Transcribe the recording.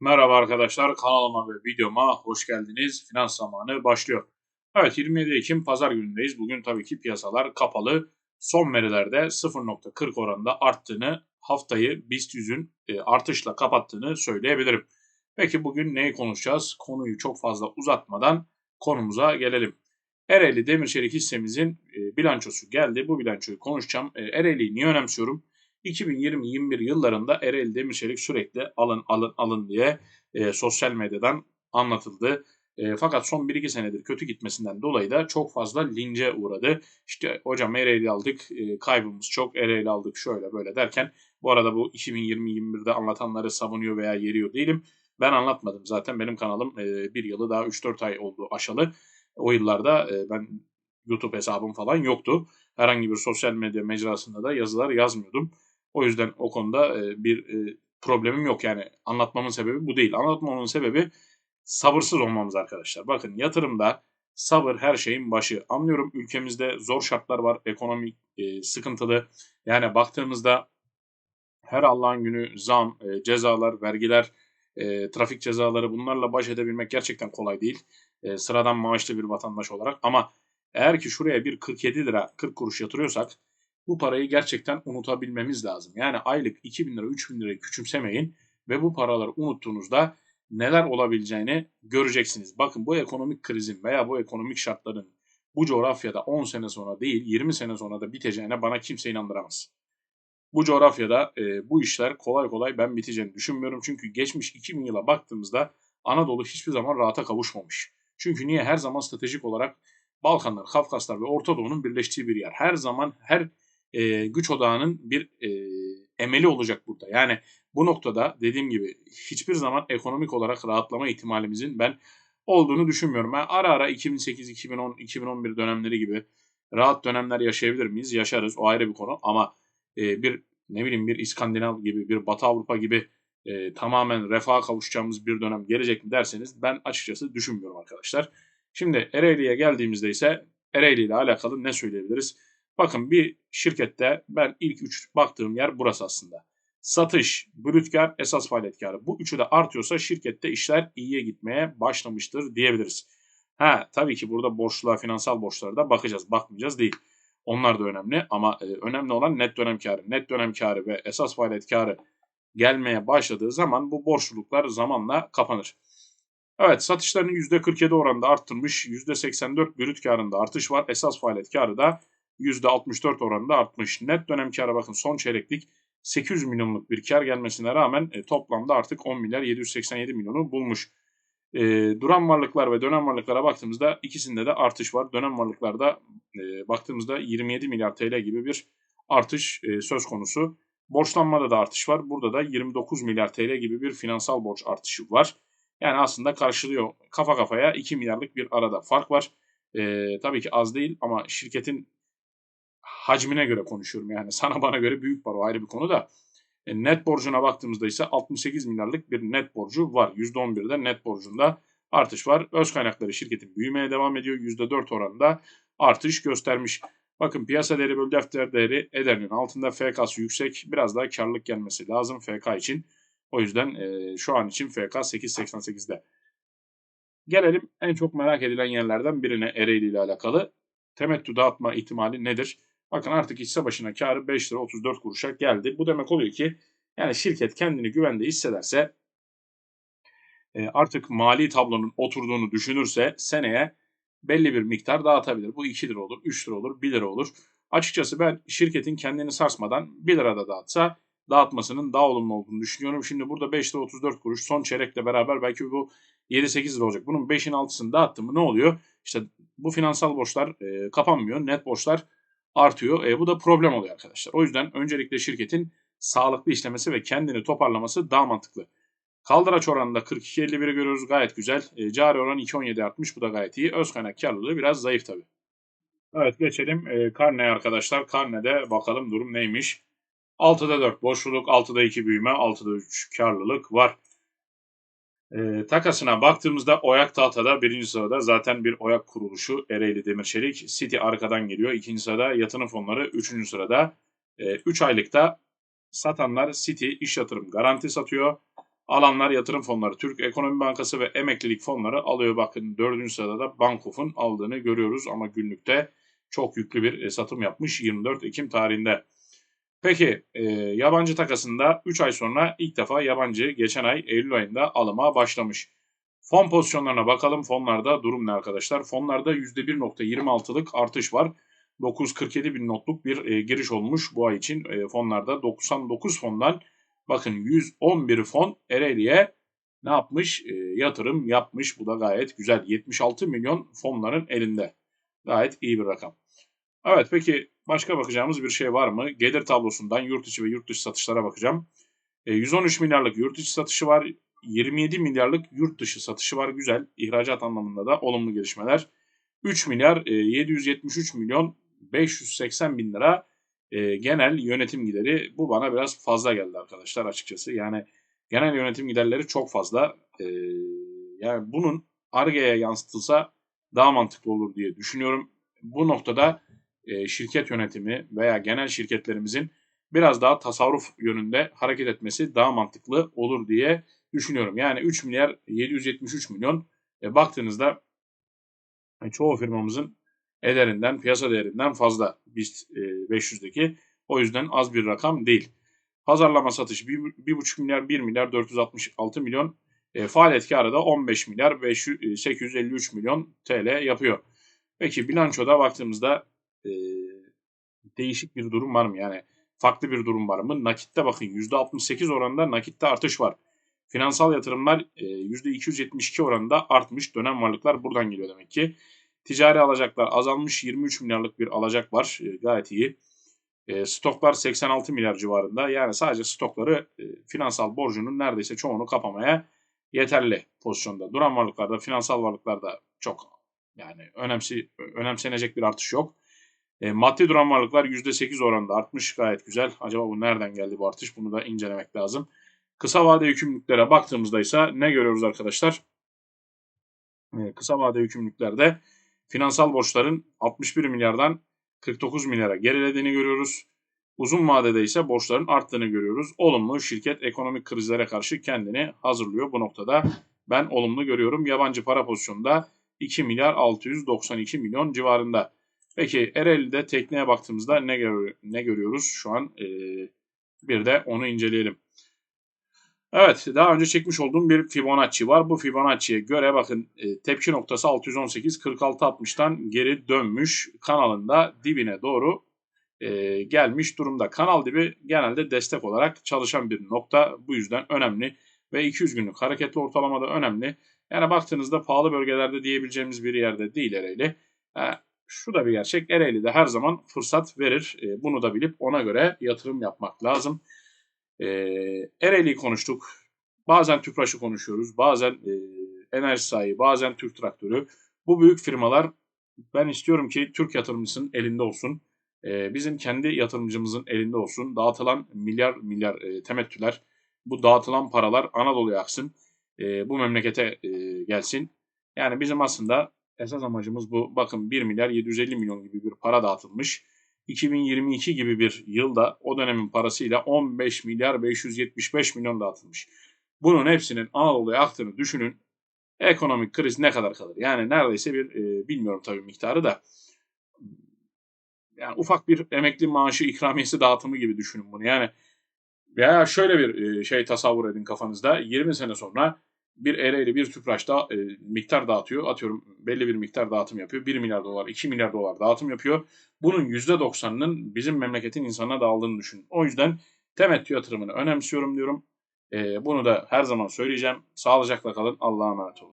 Merhaba arkadaşlar kanalıma ve videoma hoş geldiniz. Finans zamanı başlıyor. Evet 27 Ekim pazar günündeyiz. Bugün tabii ki piyasalar kapalı. Son verilerde 0.40 oranında arttığını haftayı BIST 100'ün e, artışla kapattığını söyleyebilirim. Peki bugün neyi konuşacağız? Konuyu çok fazla uzatmadan konumuza gelelim. Ereğli Demir Çelik hissemizin e, bilançosu geldi. Bu bilançoyu konuşacağım. E, Ereğli'yi niye önemsiyorum? 2020-21 yıllarında Ereğli Demirçelik sürekli alın alın alın diye e, sosyal medyadan anlatıldı. E, fakat son 1-2 senedir kötü gitmesinden dolayı da çok fazla lince uğradı. İşte hocam Ereğli aldık, e, kaybımız çok, Ereğli aldık şöyle böyle derken bu arada bu 2020-21'de anlatanları savunuyor veya yeriyor değilim. Ben anlatmadım zaten benim kanalım e, bir yılı daha 3-4 ay oldu aşalı. O yıllarda e, ben YouTube hesabım falan yoktu. Herhangi bir sosyal medya mecrasında da yazılar yazmıyordum. O yüzden o konuda e, bir e, problemim yok. Yani anlatmamın sebebi bu değil. Anlatmamın sebebi sabırsız olmamız arkadaşlar. Bakın yatırımda sabır her şeyin başı. Anlıyorum ülkemizde zor şartlar var. Ekonomik e, sıkıntılı. Yani baktığımızda her Allah'ın günü zam, cezalar, vergiler, trafik cezaları bunlarla baş edebilmek gerçekten kolay değil. Sıradan maaşlı bir vatandaş olarak. Ama eğer ki şuraya bir 47 lira 40 kuruş yatırıyorsak bu parayı gerçekten unutabilmemiz lazım. Yani aylık 2000 lira 3000 lirayı küçümsemeyin ve bu paraları unuttuğunuzda neler olabileceğini göreceksiniz. Bakın bu ekonomik krizin veya bu ekonomik şartların bu coğrafyada 10 sene sonra değil 20 sene sonra da biteceğine bana kimse inandıramaz. Bu coğrafyada e, bu işler kolay kolay ben biteceğini düşünmüyorum. Çünkü geçmiş 2000 yıla baktığımızda Anadolu hiçbir zaman rahata kavuşmamış. Çünkü niye? Her zaman stratejik olarak Balkanlar, Kafkaslar ve Orta Doğu'nun birleştiği bir yer. Her zaman her e, güç odağının bir e, emeli olacak burada. Yani bu noktada dediğim gibi hiçbir zaman ekonomik olarak rahatlama ihtimalimizin ben olduğunu düşünmüyorum. Ben ara ara 2008, 2010, 2011 dönemleri gibi rahat dönemler yaşayabilir miyiz? Yaşarız. O ayrı bir konu. Ama e, bir ne bileyim bir İskandinav gibi, bir Batı Avrupa gibi e, tamamen refaha kavuşacağımız bir dönem gelecek mi derseniz ben açıkçası düşünmüyorum arkadaşlar. Şimdi Ereğli'ye geldiğimizde ise Ereğli ile alakalı ne söyleyebiliriz? Bakın bir şirkette ben ilk üç baktığım yer burası aslında. Satış, brüt kar, esas faaliyet karı. Bu üçü de artıyorsa şirkette işler iyiye gitmeye başlamıştır diyebiliriz. Ha tabii ki burada borçluğa, finansal borçlara da bakacağız. Bakmayacağız değil. Onlar da önemli ama e, önemli olan net dönem karı. Net dönem karı ve esas faaliyet karı gelmeye başladığı zaman bu borçluluklar zamanla kapanır. Evet satışlarını %47 oranında arttırmış. %84 brüt karında artış var. Esas faaliyet karı da %64 oranında artmış. Net dönem karı bakın son çeyreklik 800 milyonluk bir kar gelmesine rağmen e, toplamda artık 10 milyar 787 milyonu bulmuş. E, duran varlıklar ve dönem varlıklara baktığımızda ikisinde de artış var. Dönem varlıklarda e, baktığımızda 27 milyar TL gibi bir artış e, söz konusu. Borçlanmada da artış var. Burada da 29 milyar TL gibi bir finansal borç artışı var. Yani aslında karşılıyor kafa kafaya 2 milyarlık bir arada fark var. E, tabii ki az değil ama şirketin hacmine göre konuşuyorum yani. Sana bana göre büyük para o ayrı bir konu da. E, net borcuna baktığımızda ise 68 milyarlık bir net borcu var. %11'de net borcunda artış var. Öz kaynakları şirketin büyümeye devam ediyor. %4 oranında artış göstermiş. Bakın piyasa değeri bölü defter değeri ederinin altında FK'sı yüksek. Biraz daha karlılık gelmesi lazım FK için. O yüzden e, şu an için FK 8.88'de. Gelelim en çok merak edilen yerlerden birine Ereğli ile alakalı. Temettü dağıtma ihtimali nedir? Bakın artık hisse başına karı 5 lira 34 kuruşa geldi. Bu demek oluyor ki yani şirket kendini güvende hissederse e, artık mali tablonun oturduğunu düşünürse seneye belli bir miktar dağıtabilir. Bu 2 lira olur, 3 lira olur, 1 lira olur. Açıkçası ben şirketin kendini sarsmadan 1 lira da dağıtsa dağıtmasının daha olumlu olduğunu düşünüyorum. Şimdi burada 5 lira 34 kuruş son çeyrekle beraber belki bu 7-8 lira olacak. Bunun 5'in 6'sını dağıttım mı ne oluyor? İşte bu finansal borçlar e, kapanmıyor. Net borçlar artıyor. E, bu da problem oluyor arkadaşlar. O yüzden öncelikle şirketin sağlıklı işlemesi ve kendini toparlaması daha mantıklı. Kaldıraç oranında 42.51'i görüyoruz gayet güzel. E, cari oran 2.17 artmış bu da gayet iyi. Öz kaynak karlılığı biraz zayıf tabi. Evet geçelim e, karneye arkadaşlar. Karnede bakalım durum neymiş. 6'da 4 boşluk, 6'da 2 büyüme, 6'da 3 karlılık var. E, takasına baktığımızda Oyak Tahta'da birinci sırada zaten bir Oyak kuruluşu Ereğli Demirçelik. City arkadan geliyor. ikinci sırada yatırım fonları. Üçüncü sırada 3 e, aylıkta satanlar City iş yatırım garanti satıyor. Alanlar yatırım fonları, Türk Ekonomi Bankası ve emeklilik fonları alıyor. Bakın dördüncü sırada da Bankof'un aldığını görüyoruz ama günlükte çok yüklü bir e, satım yapmış 24 Ekim tarihinde. Peki e, yabancı takasında 3 ay sonra ilk defa yabancı geçen ay Eylül ayında alıma başlamış. Fon pozisyonlarına bakalım. Fonlarda durum ne arkadaşlar? Fonlarda %1.26'lık artış var. 947 bin notluk bir e, giriş olmuş bu ay için e, fonlarda. 99 fondan bakın 111 fon Ereğli'ye ne yapmış? E, yatırım yapmış. Bu da gayet güzel. 76 milyon fonların elinde. Gayet iyi bir rakam. Evet peki başka bakacağımız bir şey var mı? Gelir tablosundan yurt içi ve yurt dışı satışlara bakacağım. E, 113 milyarlık yurt içi satışı var. 27 milyarlık yurt dışı satışı var. Güzel. İhracat anlamında da olumlu gelişmeler. 3 milyar e, 773 milyon 580 bin lira e, genel yönetim gideri. Bu bana biraz fazla geldi arkadaşlar açıkçası. Yani genel yönetim giderleri çok fazla. E, yani bunun ARGE'ye yansıtılsa daha mantıklı olur diye düşünüyorum. Bu noktada e, şirket yönetimi veya genel şirketlerimizin biraz daha tasarruf yönünde hareket etmesi daha mantıklı olur diye düşünüyorum. Yani 3 milyar 773 milyon e, baktığınızda e, çoğu firmamızın ederinden, piyasa değerinden fazla BIST e, 500'deki. O yüzden az bir rakam değil. Pazarlama satış 1,5 milyar 1 milyar 466 milyon. E, faaliyet karı da 15 milyar 500, 853 milyon TL yapıyor. Peki bilançoda baktığımızda e, değişik bir durum var mı? Yani farklı bir durum var mı? Nakitte bakın %68 oranında nakitte artış var. Finansal yatırımlar e, %272 oranında artmış. Dönem varlıklar buradan geliyor demek ki. Ticari alacaklar azalmış. 23 milyarlık bir alacak var. E, gayet iyi. E, stoklar 86 milyar civarında. Yani sadece stokları e, finansal borcunun neredeyse çoğunu kapamaya yeterli pozisyonda. Duran varlıklarda, finansal varlıklarda çok yani önemsi, önemsenecek bir artış yok. E, maddi duran varlıklar %8 oranında artmış. Gayet güzel. Acaba bu nereden geldi bu artış? Bunu da incelemek lazım. Kısa vade yükümlülüklere baktığımızda ise ne görüyoruz arkadaşlar? E, kısa vade yükümlülüklerde finansal borçların 61 milyardan 49 milyara gerilediğini görüyoruz. Uzun vadede ise borçların arttığını görüyoruz. Olumlu şirket ekonomik krizlere karşı kendini hazırlıyor bu noktada. Ben olumlu görüyorum. Yabancı para pozisyonunda 2 milyar 692 milyon civarında. Peki Ereğli'de tekneye baktığımızda ne, gör ne görüyoruz şu an? Ee, bir de onu inceleyelim. Evet daha önce çekmiş olduğum bir Fibonacci var. Bu Fibonacci'ye göre bakın e, tepki noktası 618 46 60'tan geri dönmüş kanalında dibine doğru e, gelmiş durumda. Kanal dibi genelde destek olarak çalışan bir nokta. Bu yüzden önemli ve 200 günlük hareketli ortalamada önemli. Yani baktığınızda pahalı bölgelerde diyebileceğimiz bir yerde değil Ereğli. E, şu da bir gerçek. Ereğli de her zaman fırsat verir. E, bunu da bilip ona göre yatırım yapmak lazım. E, Ereğli'yi konuştuk. Bazen Tüpraş'ı konuşuyoruz. Bazen e, Enerji Sahi, bazen Türk Traktörü. Bu büyük firmalar ben istiyorum ki Türk yatırımcısının elinde olsun. E, bizim kendi yatırımcımızın elinde olsun. Dağıtılan milyar milyar e, temettüler, bu dağıtılan paralar Anadolu'ya aksın. E, bu memlekete e, gelsin. Yani bizim aslında esas amacımız bu. Bakın 1 milyar 750 milyon gibi bir para dağıtılmış. 2022 gibi bir yılda o dönemin parasıyla 15 milyar 575 milyon dağıtılmış. Bunun hepsinin Anadolu'ya aktığını düşünün. Ekonomik kriz ne kadar kalır? Yani neredeyse bir e, bilmiyorum tabii miktarı da yani ufak bir emekli maaşı ikramiyesi dağıtımı gibi düşünün bunu. Yani veya şöyle bir e, şey tasavvur edin kafanızda. 20 sene sonra bir Ereğli bir Tüpraş'ta e, miktar dağıtıyor. Atıyorum belli bir miktar dağıtım yapıyor. 1 milyar dolar, 2 milyar dolar dağıtım yapıyor. Bunun %90'ının bizim memleketin insanına dağıldığını düşünün. O yüzden temettü yatırımını önemsiyorum diyorum. E, bunu da her zaman söyleyeceğim. Sağlıcakla kalın. Allah'a emanet olun.